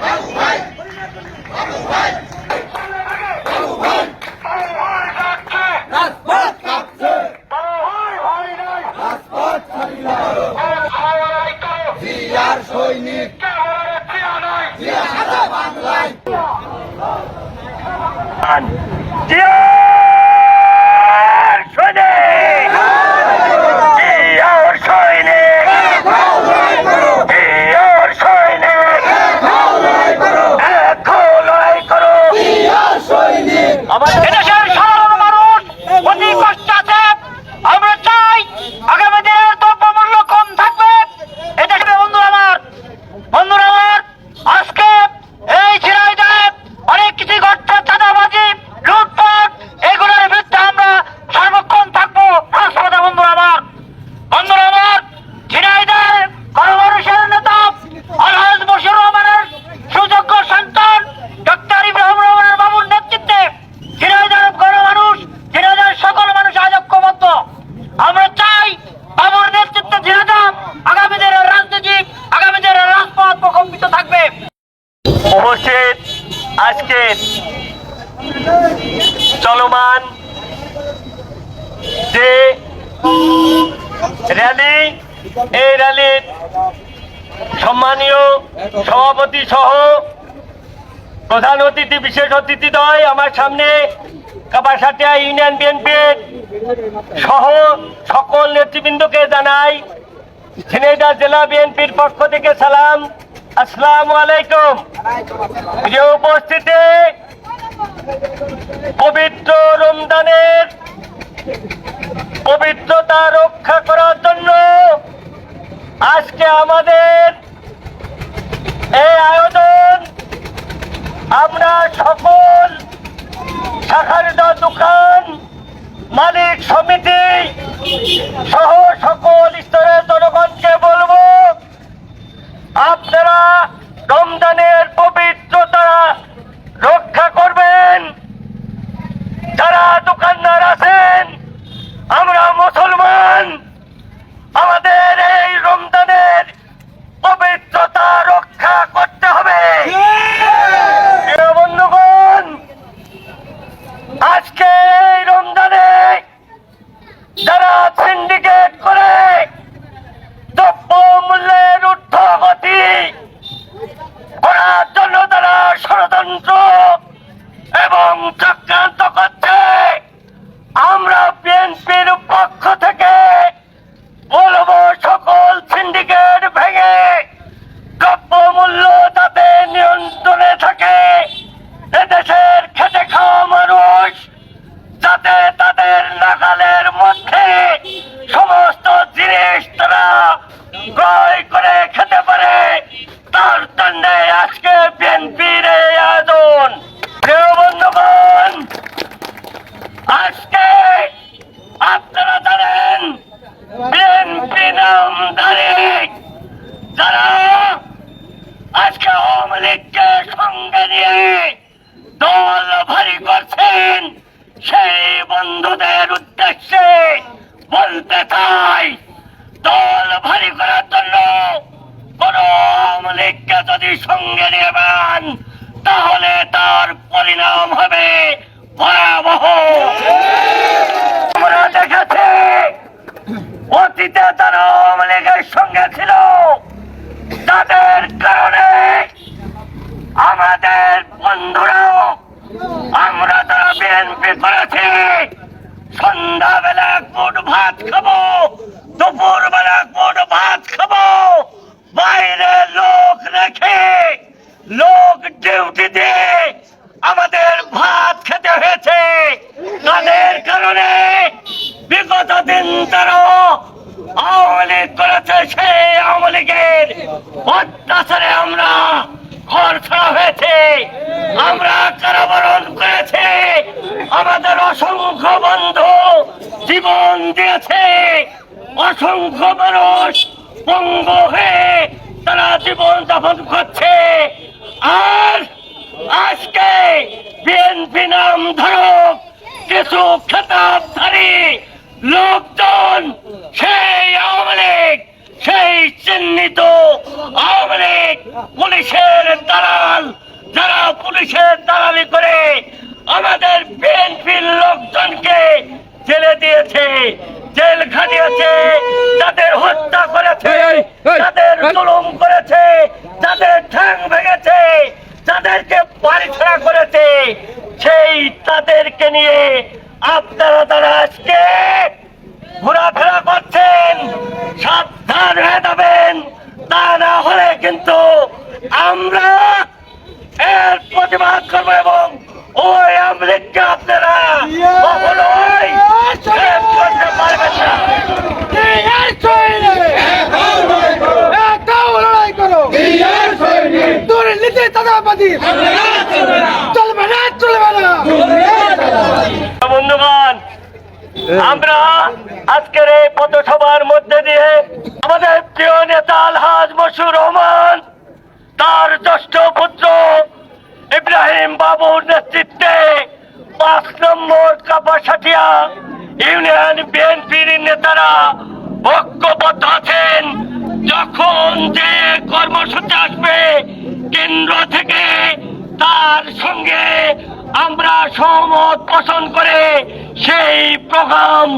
আবু ভাই আবু ভাই চলমান। যে র্যালি এই র্যালির সম্মানীয় সভাপতি সহ প্রধান অতিথি, বিশেষ অতিথিদ্বয় আমার সামনে কাপাসাটিয়া ইউনিয়ন বিএনপির সহ সকল নেতৃবৃন্দকে জানাই ঝিনাইদা জেলা বিএনপির পক্ষ থেকে সালাম। আসসালামু আলাইকুম। প্রিয় উপস্থিতি পবিত্র রমদানের পবিত্রতা রক্ষা করার জন্য আজকে আমাদের এই আয়োজন। আমরা সকল শাখারিদা দোকান, মালিক সমিতি সহ syndicate. বলতে চাই, দল ভারি করার জন্য কোন আওয়ামী যদি সঙ্গে নেবেন তাহলে তার পরিণাম হবে ভয়াবহ। আমরা দেখেছি, অতীতে তারা আওয়ামী সঙ্গে ছিল। তাদের কারণে আমাদের বন্ধুরা আমরা তারা বিএনপি করেছি। সন্ধ্যাবেলা ভাত খাব। দুপুর বেলা কোন ভাত খাব। বাইরে লোক রেখে, লোক ডিউটিতে আমাদের ভাত খেতে হয়েছে। তাদের কারণে বিগত দিন তারা আওয়ামী লীগ করেছে, সেই আওয়ামী লীগের অত্যাচারে আমরা ঘর ছাড়া হয়েছে। আমরা কারাবরণ করেছে। আমাদের অসংখ্য বন্ধু জীবন দিয়েছে। অসংখ্য মানুষ পঙ্গ হয়ে তারা জীবন যাপন করছে। আর আজকে বিএনপি নাম ধরক কিছু খেতাবধারী লোকজন, সেই আওয়ামী লীগ, সেই চিহ্নিত আওয়ামী লীগ, পুলিশের দালাল, যারা পুলিশের দালালি করে আমাদের বিএনপির লোকজনকে জেলে দিয়েছে জেল খাটিয়েছে তাদের হত্যা করেছে তাদের জুলুম করেছে তাদের ঠ্যাং ভেঙেছে তাদেরকে বাড়ি ছাড়া করেছে। সেই তাদেরকে নিয়ে আপনারা তারা আজকে ঘোরাফেরা করছেন সাবধান হয়ে যাবেন তা না হলে কিন্তু আমরা এর প্রতিবাদ করব এবং ওই আমলিগকে আপনারা কখনোই শেষ করতে পারবেন না দুর্নীতি চাঁদাবাজি চলবে না চলবে না বন্ধুগণ আমরা এই মধ্যে দিয়ে আমাদের প্রিয় নেতা আলহাজ মশুর রহমান, তার জ্যেষ্ঠ পুত্র ইব্রাহিম বাবুর নেতৃত্বে পাঁচ নম্বর কাপাসাটিয়া ইউনিয়ন বিএনপির নেতারা ঐক্যবদ্ধ আছেন। যখন যে কর্মসূচি আসবে, কেন্দ্র থেকে তার সঙ্গে আমরা সহমত পোষণ করে সেই প্রোগ্রাম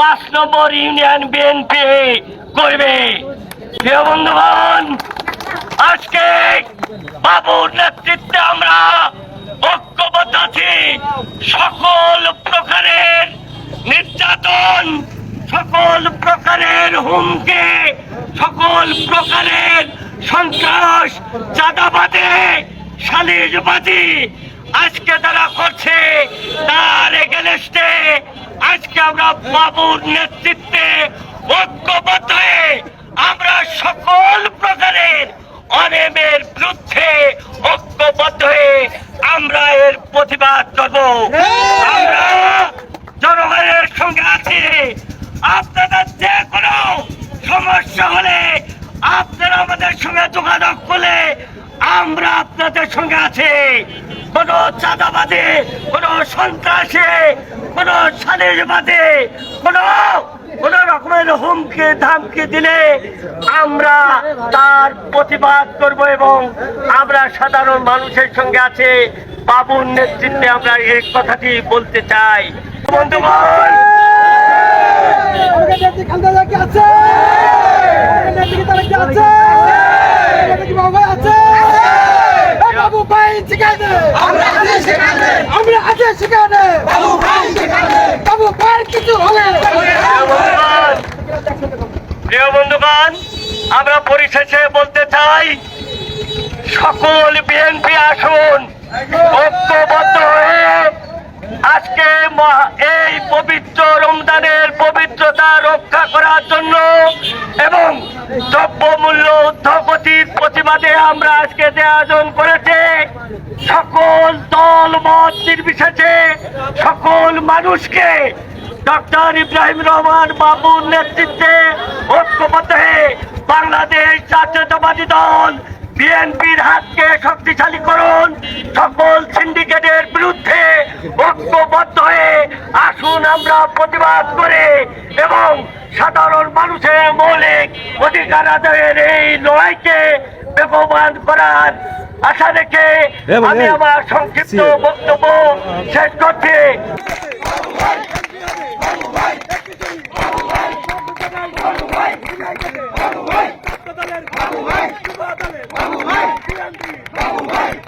পাঁচ নম্বর ইউনিয়ন বিএনপি করবে। প্রিয় বন্ধুগণ, আজকে বাবুর নেতৃত্বে আমরা ঐক্যবদ্ধ আছি। সকল প্রকারের নির্যাতন, সকল প্রকারের হুমকে, সকল প্রকারের সন্ত্রাস চাঁদাবাদে সালিশবাজি আজকে তারা করছে। তার এগেনস্টে আজকে আমরা বাবুর নেতৃত্বে ঐক্যবদ্ধ হয়ে আমরা সকল প্রকারের অনেমের বিরুদ্ধে ঐক্যবদ্ধ হয়ে আমরা এর প্রতিবাদ করব আমরা জনগণের সঙ্গে আছি আপনাদের যে কোনো সমস্যা হলে আপনারা আমাদের সঙ্গে যোগাযোগ করলে আমরা আপনাদের সঙ্গে আছি, কোন চাঁদাবাদে, কোন সন্ত্রাসে, কোন সালিশবাদে, কোন কোন রকমের হুমকি ধামকি দিলে আমরা তার প্রতিবাদ করব এবং আমরা সাধারণ মানুষের সঙ্গে আছে। বাবুর নেতৃত্বে আমরা এই কথাটি বলতে চাই। বন্ধুগণ! আছে? আছে? বাবু ভাই সেখানে আমরা আছি সেখানে। আমরা আছি সেখানে। বাবু ভাই সেখানে। বাবু ভাই কিছু হলে প্রিয় বন্ধুগণ, আমরা পরিশেষে বলতে চাই সকল বিএনপি আসুন ঐক্যবদ্ধ হয়ে আজকে এই পবিত্র রমজানের পবিত্রতা রক্ষা করার জন্য এবং দ্রব্যমূল্য প্রতিবাদে আমরা আজকে আয়োজন করেছে, সকল দল, মত নির্বিশেষে সকল মানুষকে ডক্টর ইব্রাহিম রহমান বাবুর নেতৃত্বে ঐক্যবদ্ধ হয়ে বাংলাদেশ জাতীয়তাবাদী দল বিএনপির হাতকে শক্তিশালী করুন সকল সিন্ডিকেটের বিরুদ্ধে ঐক্যবদ্ধ হয়ে আসুন আমরা প্রতিবাদ করে এবং সাধারণ মানুষের মৌলিক অধিকার আদায়ের এই লড়াইকে বেগবান করার আশা রেখে আমি আমার সংক্ষিপ্ত বক্তব্য শেষ করছি বাবু ভাই